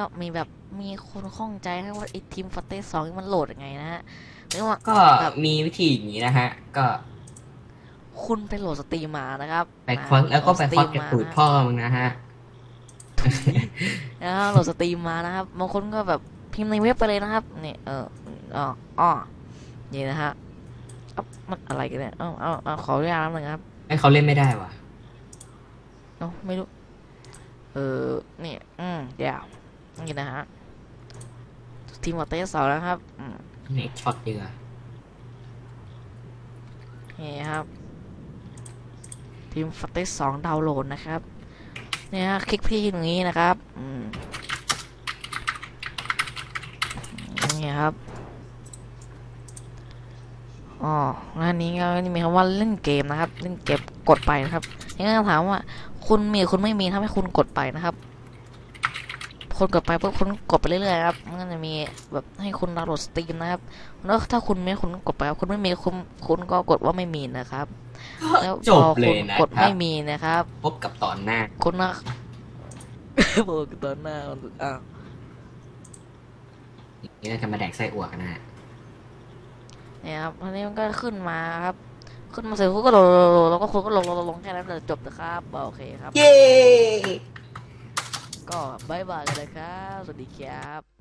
ก็มีแบบมีคนข้องใจนะว่าไอทีมฟอร์เตสสองมันโหลดยังไงนะฮะไม่ว่าก็แบบมีวิธีอย่างนี้นะฮะ ก็คุณไปโหลดสตรีมมานะครับไปควักแล้วก็ไปควักโหลกระสตตูรีดมมาพ่อมึงนะฮะนะครับโหลดสตรีมมานะครับบางคนก็แบบพิมพ์ในเว็บไปเลยนะครับนี่เอออ๋ออ๋อนี่นะฮะเอ้ามันอะไรกันเนี่ยเอ้าเอาเอาขออนุญาตนิดนึงครับให้เขาเล่นไม่ได้วะเอ้าไม่รู้ เออนี่อืมเดี๋ยว นี่นะฮะทีมฟอร์เตสสองนะครับอืมเน็ตช็อตเดือนี่ครับทีมฟัตเตสสองดาวน์โหลดนะครับ เนี่ยฮะคลิกที่ตรงนี้นะครับอืมนี่ครับอ๋อแล้วอันนี้ก็นี่มีคำว่าเล่นเกมนะครับ เล่นเกมกดไปนะครับยังไงถามว่า คุณมีหรือคุณไม่มีถ้าให้คุณกดไปนะครับ คนกดไปปุ๊บคุณกดไปเรื่อยๆครับมันก็จะมีแบบให้คุณดาวน์โหลดสตรีมนะครับแล้วถ้าคุณไม่คุณกดไปครับคุณไม่มีคุณคุณก็กดว่าไม่มีนะครับ แล้วจพบอเลคุยณนะกดครัไม่บมีนะครับ พบกับตอนหน้า คุณนะ บอกตอนหน้าอ้าวนี่เราจะมาแดกไส้อั่วกันนะฮะเนี่ยครับอันนี้มันก็ขึ้นมาครับ ขึ้นมาเสร็จคุณก็ลงลงแล้วก็คุณก็ลงลงลงลงแค่นั้นเลยจบนะครับโอเคครับ เย้ ก็บายบายกันเลยครับ สวัสดีครับ